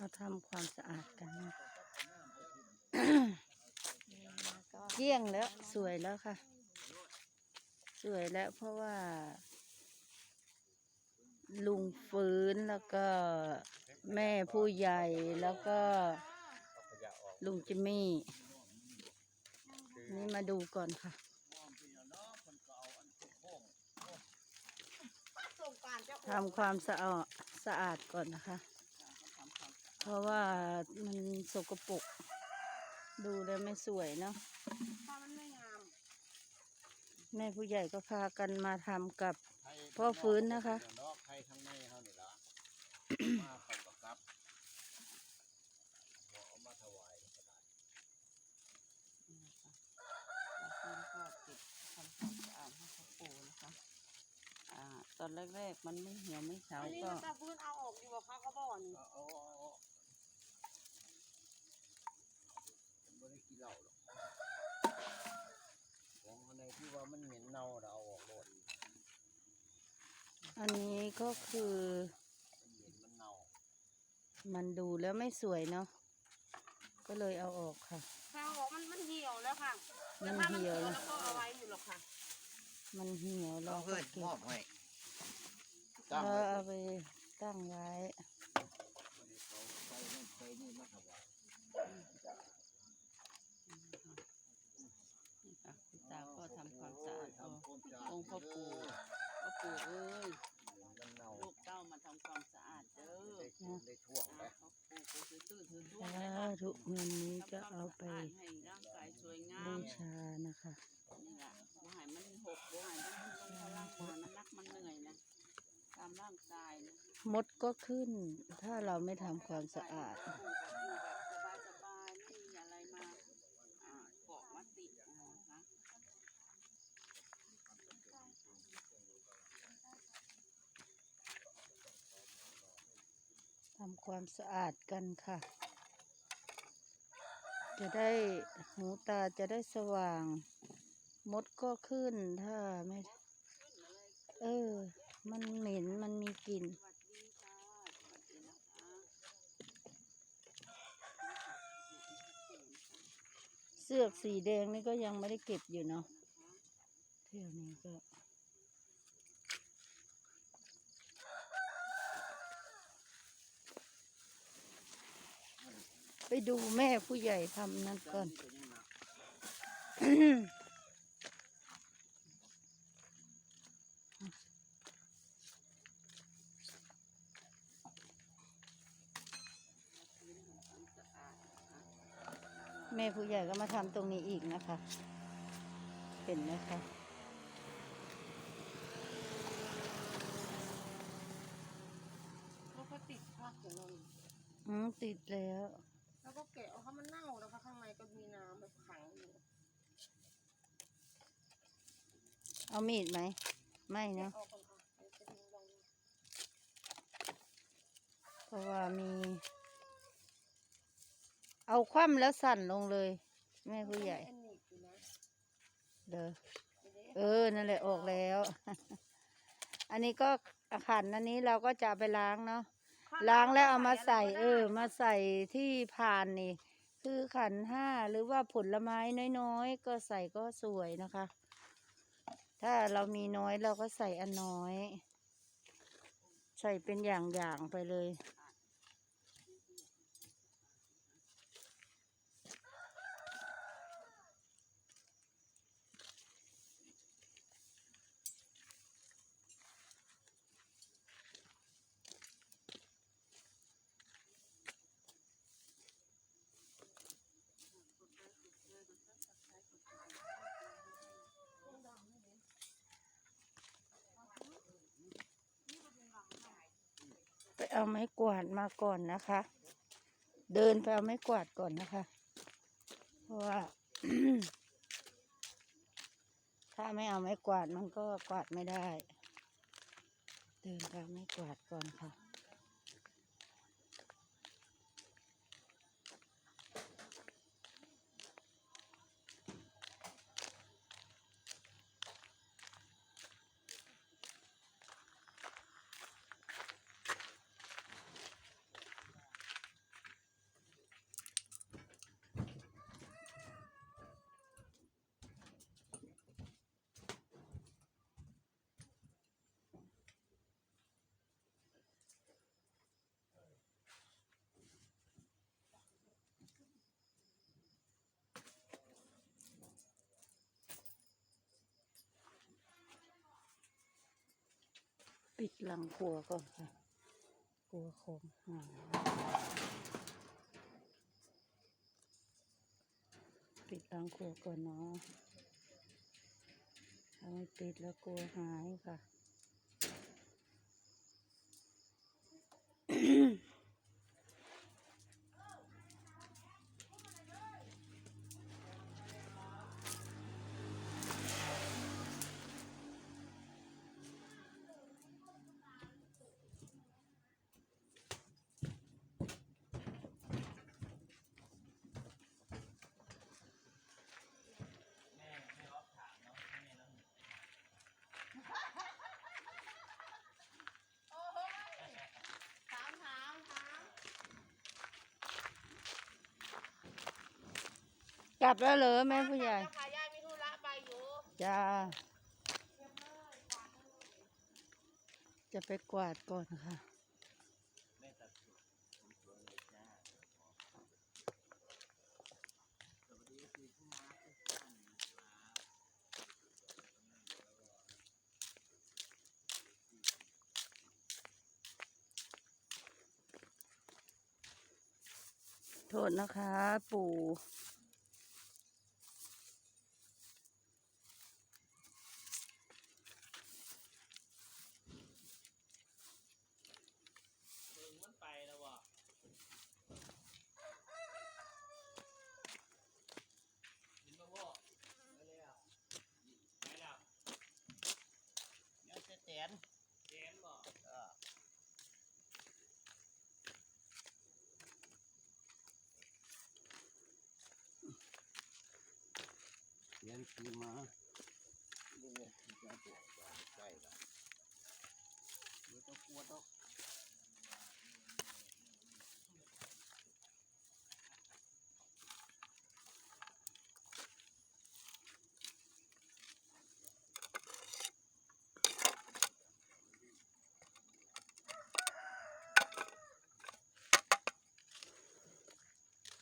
เขาทำความสะอาดกันนะเกลี้ยงแล้วสวยแล้วค่ะ สวยแล้วเพราะว่า ลุงฟื้นแล้วก็แม่ผู้ใหญ่แล้วก็ลุงจิมมี่ นี่มาดูก่อนค่ะทำความสะอาดสะอาดก่อนนะคะ ราะว่ามันสกปรกดูแล้วไม่สวยเนาะถ้ามันไม่งามแม่ผู้ใหญ่ก็พากันมาทำกับ พ่อฟื้นนะคะเนาะใครทั้งในเฮานี่ล่ะมาเข้ากับกับบ่เอามาถวายก็ได้ฟื้นก็เก็บทำความสะอาดให้เขาปูนะคะ อ่า ตอนแรกๆมันไม่เหี่ยวไม่เฉาอันนี้ก็ มันตะพื้นเอาออกอยู่บ่คะเขาบอกนี่เอาเอาเอาเอาผมบ่ได้กินเหล้าหรอกของอันไหนที่ว่ามันเหม็นเน่าเราเอาออกโลด อันนี้ก็คือมันเหม็นมันเน่ามันดูแล้วไม่สวยเนาะก็เลยเอาออกค่ะถ้าเอาออกมันมันเหี่ยวแล้วค่ะมันแต่ถ้ามันเหี่ยวแล้วก็เอาไว้อยู่หรอกค่ะ มันเหี่ยวเราก็เก็บให้เออเอาไปตั้งไว้เขาไปนั่นไปนี่มาถวายนี่ค่ะคุณตาก็ทำความสะอาดเอาทำความสะอาดองค์พ่อปู่พ่อปู่เอ้ย ธุเงินนี้จะเอาไปให้ร่างกายสวยงาบูมชานะคะนี่แหละบ่ใหายมันหกบ่ใหายมันลงพลังมามันนักมันเหนื่อยนะตามร่างกายนะมดก็ขึ้น ถ้าเราไม่ทำความสะอาด อยู่แบบอยู่แบบสบายๆไม่มีอะไรมาอ่าเกาะมาติดนะคะทำความสะอาดกันค่ะ จะได้หูตาจะได้สว่าง มดก็ขึ้นถ้าไม่ เออ มันเหม็นมันมีกลิ่นเสือกสีแดงนี่ก็ยังไม่ได้เก็บอยู่เนาะเที่ยวนี้ก็ ไปดูแม่ผู้ใหญ่ทำนั่นก่อน แม่ผู้ใหญ่ก็มาทำตรงนี้อีกนะคะ เห็นไหมคะแล้วก็ติดพักอยู่นั่นอืมติดแล้ว แล้วก็แกะเอาเขามันเน่าแล้วค่ะข้างในก็มีน้ำแบบขังอยู่เอามีดไหม ไม่เนาะเอาก่อนค่ะเดี๋ยวจะดูลองดูเพราะว่ามี เอาคว่ำแล้วสั่นลงเลย แม่ผู้ใหญ่อันนี้อยู่นะเด้อเดี๋ยวเออ นั่นแหละออกแล้ว อันนี้ก็อาขันอันนี้เราก็จะเอาไปล้างเนาะ ล้างแล้วเอามาใส่ เออ มาใส่ที่พานนี่ คือขันห้าหรือว่าผลไม้น้อยๆ ก็ใส่ก็สวยนะคะ ถ้าเรามีน้อยเราก็ใส่อันน้อย ใส่เป็นอย่างๆไปเลย เอาไม้กวาดมาก่อนนะคะ เดินไปเอาไม้กวาดก่อนนะคะ เพราะว่า ถ้าไม่เอาไม้กวาดมันก็กวาดไม่ได้ เดินไปเอาไม้กวาดก่อนค่ะ ปิดหลังครัวก่อนค่ะกลัวของหายปิดหลังครัวก่อนเนาะถ้าไม่ปิดแล้วกลัวหายค่ะ ถามถามถาม ก ลับแล้วเหรอแม่ผู้ใหญ่ค่ะยายมีธุระไปอยู่จ้า จะไปกวาดก่อนค่ะแม่ตัดสุดสวยเลยจ้าสวัสดีคือผู้มาทุกท่านนะครับ โทษนะคะ ปู่ ถึงมันไปแล้ววะกินมาพ่อไปแล้วไปแล้วเนี่ยเจ๊แตนแตนบ่เออเรียนคือมาดูเนี่ยจะปวดใกล้ละไม่ต้องปวดหรอก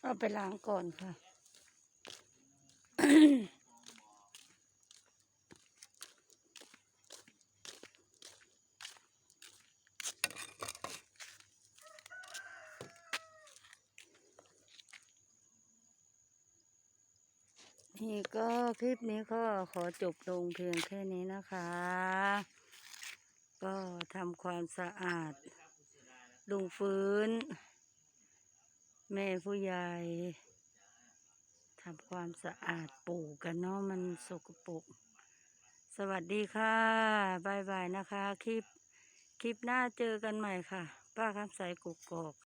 เอาไปล้างก่อนค่ะ นี่ก็คลิปนี้ก็ขอจบลงเพียงแค่นี้นะคะ ก็ทำความสะอาดลุงฟื้น แม่ผู้ใหญ่ทำความสะอาดปูกันเนาะมันสกปรกสวัสดีค่ะบายบายนะคะ คลิป คลิปหน้าเจอกันใหม่ค่ะ ป้าคำใสกุกกอก